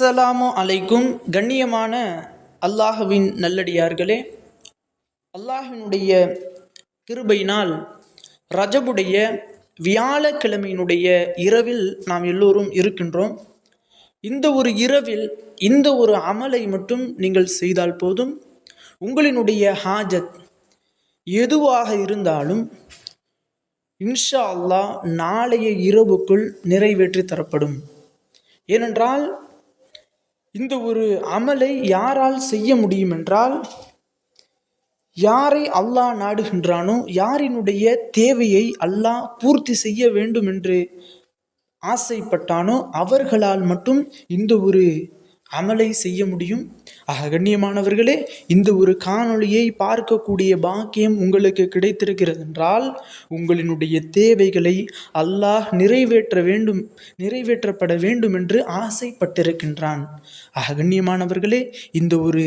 அஸ்ஸலாமு அலைக்கும். கண்ணியமான அல்லாஹுவின் நல்லடியார்களே அல்லாஹினுடைய கிருபையினால் ரஜபுடைய வியாழக்கிழமையினுடைய இரவில் நாம் எல்லோரும் இருக்கின்றோம். இந்த ஒரு இரவில் இந்த ஒரு அமலை மட்டும் நீங்கள் செய்தால் போதும். உங்களினுடைய ஹாஜத் எதுவாக இருந்தாலும் இன்ஷா அல்லாஹ் நாளைய இரவுக்குள் நிறைவேற்றி தரப்படும். ஏனென்றால் இந்த ஒரு அமலை யாரால் செய்ய முடியும் என்றால் யாரை அல்லாஹ் நாடுகின்றானோ யாரினுடைய தேவையை அல்லாஹ் பூர்த்தி செய்ய வேண்டும் என்று ஆசைப்பட்டானோ அவர்களால் மட்டும் இந்த ஒரு அமலை செய்ய முடியும். ஆக கண்ணியமானவர்களே இந்த ஒரு காணொளியை பார்க்கக்கூடிய பாக்கியம் உங்களுக்கு கிடைத்திருக்கிறது என்றால் உங்களினுடைய தேவைகளை அல்லாஹ் நிறைவேற்ற வேண்டும் நிறைவேற்றப்பட வேண்டும் என்று ஆசைப்பட்டிருக்கின்றான். ஆக கண்ணியமானவர்களே இந்த ஒரு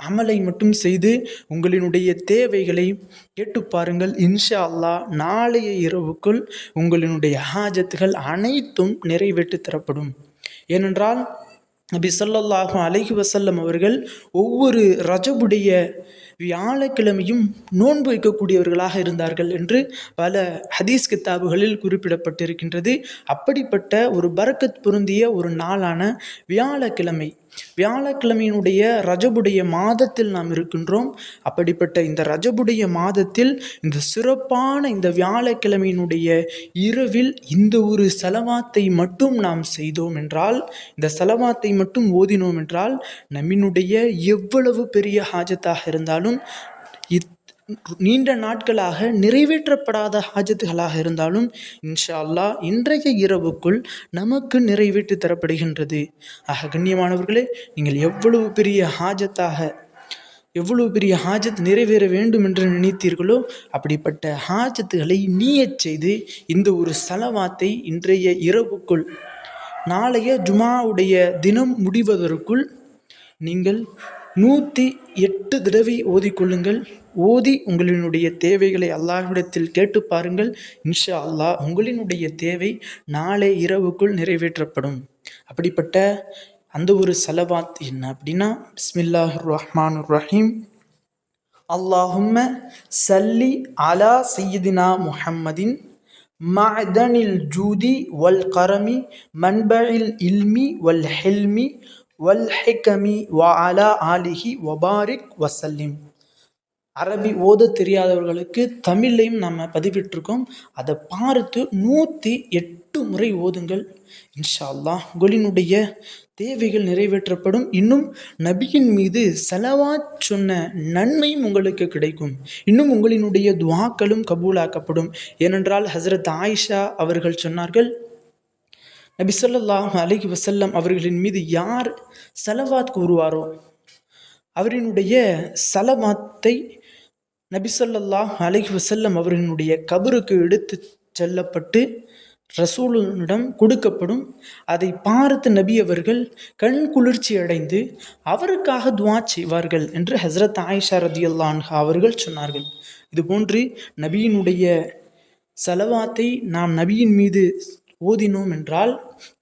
அமலை மட்டும் செய்து உங்களினுடைய தேவைகளை கேட்டு பாருங்கள். இன்ஷா அல்லாஹ் நாளைய இரவுக்குள் உங்களினுடைய ஹாஜத்துகள் அனைத்தும் நிறைவேற்றி தரப்படும். ஏனென்றால் நபி சொல்லல்லாஹும் அலஹி வசல்லம் அவர்கள் ஒவ்வொரு ரஜபுடைய வியாழக்கிழமையும் நோன்பு வைக்கக்கூடியவர்களாக இருந்தார்கள் என்று பல ஹதீஸ் கித்தாபுகளில் குறிப்பிடப்பட்டிருக்கின்றது. அப்படிப்பட்ட ஒரு பரக்கத் பொருந்திய ஒரு நாளான வியாழக்கிழமை வியாழக்கிழமையினுடைய ரஜபுடைய மாதத்தில் நாம் இருக்கின்றோம். அப்படிப்பட்ட இந்த ரஜபுடைய மாதத்தில் இந்த சிறப்பான இந்த வியாழக்கிழமையினுடைய இரவில் இந்த ஒரு செலவாத்தை மட்டும் நாம் செய்தோம் என்றால் இந்த செலவாத்தை மட்டும் ஓதினோம் என்றால் நம்மினுடைய எவ்வளவு பெரிய ஹாஜத்தாக இருந்தாலும் இத் நீண்ட நாட்களாக நிறைவேற்றப்படாத ஹாஜத்துகளாக இருந்தாலும் இன்ஷா அல்லா இன்றைய இரவுக்குள் நமக்கு நிறைவேற்றி தரப்படுகின்றது. ஆக கண்ணியமானவர்களே நீங்கள் எவ்வளவு பெரிய ஹாஜத்தாக எவ்வளவு பெரிய ஹாஜத் நிறைவேற வேண்டும் என்று நினைத்தீர்களோ அப்படிப்பட்ட ஹாஜத்துகளை நீயச் செய்து இந்த ஒரு சலவாத்தை இன்றைய இரவுக்குள் நாளைய ஜுமாவுடைய தினம் முடிவதற்குள் நீங்கள் நூற்றி எட்டு தடவை ஓதிக்கொள்ளுங்கள். ஓதி உங்களினுடைய தேவைகளை அல்லாஹ்விடத்தில் கேட்டு பாருங்கள். இன்ஷா அல்லாஹ் உங்களினுடைய தேவை நாளை இரவுக்குள் நிறைவேற்றப்படும். அப்படிப்பட்ட அந்த ஒரு சலவாத் என்ன அப்படின்னா பிஸ்மில்லாஹ் ரஹ்மான் ரஹீம் அல்லாஹும்ம சல்லி அலா சையதினா முஹம்மதின் மதனில் ஜூதி வல் கரமி மன்பஇல் இல்மி வல் ஹெல்மி வல் வா அலா ஆலிஹி வபாரிக் வசல்லிம். அரபி ஓத தெரியாதவர்களுக்கு தமிழ்லையும் நம்ம பதிவிட்டிருக்கோம். அதை பார்த்து நூற்றி எட்டு முறை ஓதுங்கள். இன்ஷா அல்லாஹ் உங்களினுடைய தேவைகள் நிறைவேற்றப்படும். இன்னும் நபியின் மீது செலவா சொன்ன நன்மையும் உங்களுக்கு கிடைக்கும். இன்னும் உங்களினுடைய துவாக்களும் கபூலாக்கப்படும். ஏனென்றால் ஹசரத் ஆயிஷா அவர்கள் சொன்னார்கள் நபி சொல்லாஹ் அலைஹி வசல்லம் அவர்களின் மீது யார் சலவாத் கூறுவாரோ அவரினுடைய சலவாத்தை நபி சொல்லாஹ் அலிஹி வசல்லம் அவர்களினுடைய கபருக்கு எடுத்து செல்லப்பட்டு ரசூலனிடம் கொடுக்கப்படும். அதை பார்த்து நபி அவர்கள் கண் குளிர்ச்சி அடைந்து அவருக்காக துவா செய்வார்கள் என்று ஹஸ்ரத் ஆயிஷா ரதியுல்லா அவர்கள் சொன்னார்கள். இதுபோன்று நபியினுடைய செலவாத்தை நாம் நபியின் மீது ஓதினோம் என்றால்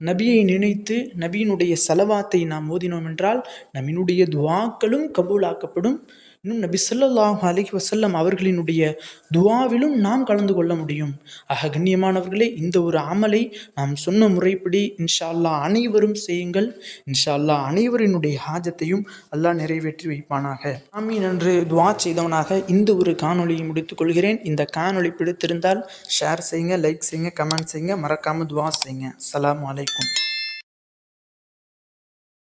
நபியை நினைத்து நபியினுடைய செலவாத்தை நாம் ஓதினோம் என்றால் நம்மினுடைய துவாக்களும் கபூலாக்கப்படும். இன்னும் நபி சொல்லாஹ் அலைஹி வசல்லம் அவர்களினுடைய துவாவிலும் நாம் கலந்து கொள்ள முடியும். ஆக கண்ணியமானவர்களே இந்த ஒரு அமலை நாம் சொன்ன முறைப்படி இன்ஷா அல்லாஹ் அனைவரும் செய்யுங்கள். இன்ஷா அல்லா அனைவரினுடைய ஹாஜத்தையும் அல்லாஹ் நிறைவேற்றி வைப்பானாக. ஆமீன் என்று துவா செய்தவனாக இந்த ஒரு காணொலியை முடித்துக் கொள்கிறேன். இந்த காணொலி பிடித்திருந்தால் ஷேர் செய்யுங்க லைக் செய்யுங்க கமெண்ட் செய்யுங்க. மறக்காமல் துவா செய்யுங்க. அலாம் அலைக்கும்.